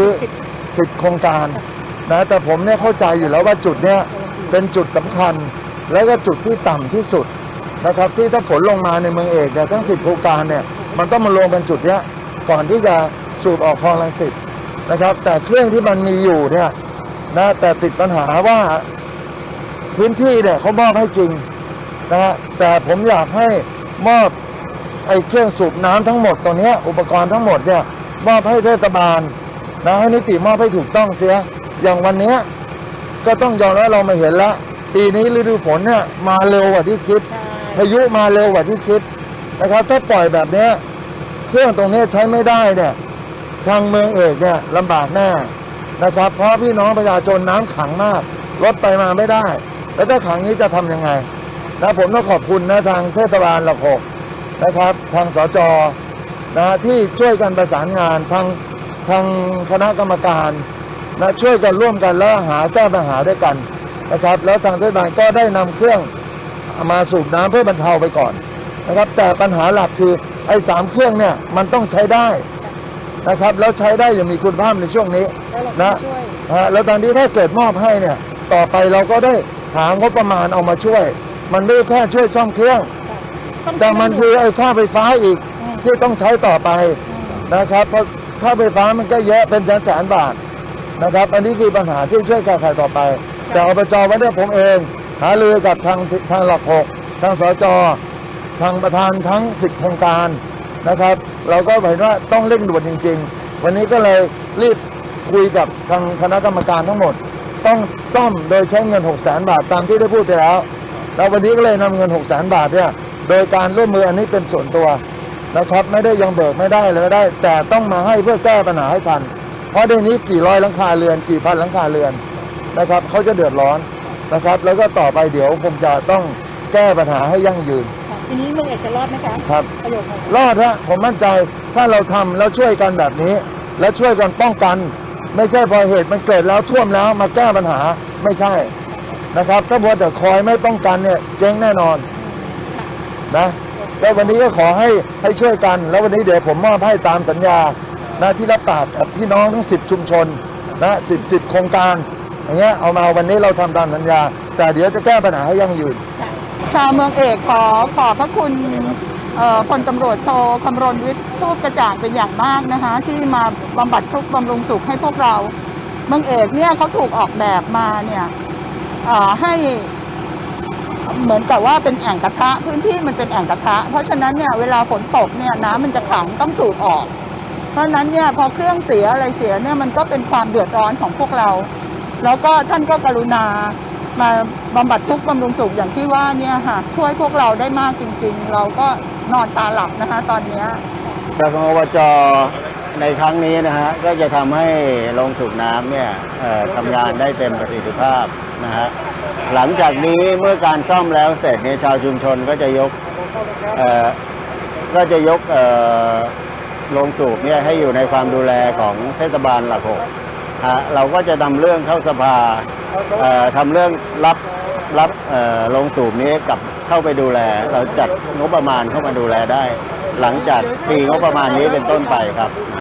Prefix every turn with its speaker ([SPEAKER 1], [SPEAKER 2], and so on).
[SPEAKER 1] คือ
[SPEAKER 2] สิบโครงการนะแต่ผมเนี่ยเข้าใจอยู่แล้วว่าจุดเนี้ยเป็นจุดสำคัญ แล้วก็จุดที่ต่ำที่สุดนะครับ ที่ถ้าฝนลงมาในเมืองเอกเนี่ยทั้งสิบโครงการเนี่ยมันต้องมารวมกันจุดเนี้ยก่อนที่จะสูบออกคลองลังสิตนะครับ แต่เครื่องที่มันมีอยู่เนี่ยนะแต่ติดปัญหาว่าพื้นที่เนี่ยเขามอบให้จริงนะฮะแต่ผมอยากให้มอบไอ้เครื่องสูบน้ำทั้งหมดตรงนี้อุปกรณ์ทั้งหมดเนี่ยมอบให้เทศบาล นะให้นิติมอบให้ถูกต้องเสีย อย่างวันเนี้ยก็ต้องยอมแล้วเรามาเห็นแล้ว ปีนี้ฤดูฝนเนี่ยมาเร็วกว่าที่คิด พายุมาเร็วกว่าที่คิดนะครับ ถ้าปล่อยแบบเนี้ยเครื่องตรงเนี้ยใช้ไม่ได้เนี่ย ทางเมืองเอกเนี่ยลำบากแน่นะครับ เพราะพี่น้องประชาชนน้ำขังมากรถไปมาไม่ได้ แล้วถ้าขังนี้จะทำยังไงนะผมต้องขอบคุณนะทางเทศบาลหลักหกนะครับ ทางสจนะที่ช่วยกันประสานงานทาง ทางคณะกรรมการนะช่วยกันร่วมกันแล้วหาแก้ปัญหาด้วยกันนะครับ แล้วทางเทศบาลก็ได้นำเครื่องมาสูบน้ำเพื่อบรรเทาไปก่อนนะครับ แต่ปัญหาหลักคือไอ้สามเครื่องเนี่ยมันต้องใช้ได้นะครับ แล้วใช้ได้อย่างมีคุณภาพในช่วงนี้นะฮะแล้วตอนนี้ถ้าเกิดมอบให้เนี่ยต่อไปเราก็ได้หางบประมาณเอามาช่วย มันไม่ได้แค่ช่วยซ่อมเครื่อง แต่มันคือไอ้ค่าไฟฟ้าอีกที่ต้องใช้ต่อไปนะครับเพราะ ค่าไฟฟ้ามันก็เยอะเป็นแสนแสนๆบาทนะครับ อันนี้คือปัญหาที่ช่วยแก้ไขต่อไป แต่อบจวันนี้ผมเอง หารือกับทางทางหลักหกทางสจทางประธานทั้ง10โครงการนะครับ เราก็เห็นว่าต้องเร่งด่วนจริง ๆ วันนี้ก็เลยรีบคุยกับทางคณะกรรมการทั้งหมด ต้องซ่อมโดยใช้เงิน6 0 0 0 0 0บาทตามที่ได้พูดไปแล้ว แล้ววันนี้ก็เลยนำเงิน6 0 0 0 0 0บาทเนี่ยโดยการร่วมมืออันนี้เป็นส่วนตัว นะครับ ไม่ได้ยังเบิกไม่ได้เลยไม่ได้ แต่ต้องมาให้เพื่อแก้ปัญหาให้ทัน เพราะในนี้กี่ร้อยหลังคาเรือน กี่พันหลังคาเรือนนะครับเขาจะเดือดร้อนนะครับ แล้วก็ต่อไปเดี๋ยวผมจะต้องแก้ปัญหาให้ยั่งยืน
[SPEAKER 1] ทีนี้เมืองเอกจะรอดไหมคะ
[SPEAKER 2] ครับ
[SPEAKER 1] ประโยคนี้
[SPEAKER 2] รอดฮะผมมั่นใจถ้าเราทำแล้วช่วยกันแบบนี้ แล้วช่วยกันป้องกัน ไม่ใช่พอเหตุมันเกิดแล้วท่วมแล้วมาแก้ปัญหาไม่ใช่นะครับ ถ้ามัวแต่คอยไม่ป้องกันเนี่ยเจ๊งแน่นอนนะ แล้ววันนี้ก็ขอให้ให้ช่วยกัน แล้ววันนี้เดี๋ยวผมมอบให้ตามสัญญานะที่รับปากกับพี่น้องทั้งสิบชุมชนนะสิบสิบโครงการอย่างเงี้ยเอามาวันนี้เราทำตามสัญญา แต่เดี๋ยวจะแก้ปัญหาให้ยั่งยืน
[SPEAKER 3] ชาวเมืองเอกขอขอบพระคุณพลตำรวจโทคำรณวิทย์ทูปกระจ่างเป็นอย่างมากนะคะ ที่มาบำบัดทุกข์บำรุงสุขให้พวกเรา เมืองเอกเนี่ยเขาถูกออกแบบมาเนี่ยให้ เหมือนกับว่าเป็นแอ่งกระทะพื้นที่มันเป็นแอ่งกระทะ เพราะฉะนั้นเนี่ยเวลาฝนตกเนี่ยน้ำมันจะขังต้องสูบออก เพราะฉะนั้นเนี่ยพอเครื่องเสียอะไรเสียเนี่ยมันก็เป็นความเดือดร้อนของพวกเรา แล้วก็ท่านก็กรุณามาบำบัดทุกข์บำรุงสุขอย่างที่ว่าเนี่ยค่ะช่วยพวกเราได้มากจริง ๆ เราก็นอนตาหลับนะคะ ตอนเนี้ย
[SPEAKER 4] ทางอบจในครั้งนี้นะฮะก็จะทำให้โรงสูบน้ำเนี่ยเอ่อทำงานได้เต็มประสิทธิภาพนะฮะ หลังจากนี้เมื่อการซ่อมแล้วเสร็จเนี่ยชาวชุมชนก็จะยกเอ่อก็จะยกเอ่อโรงสูบเนี่ยให้อยู่ในความดูแลของเทศบาลหลักหกฮะเราก็จะนำเรื่องเข้าสภาเอ่อทำเรื่องรับรับเอ่อโรงสูบนี้กลับเข้าไปดูแล เราจัดงบประมาณเข้ามาดูแลได้ หลังจากปีงบประมาณนี้เป็นต้นไปครับ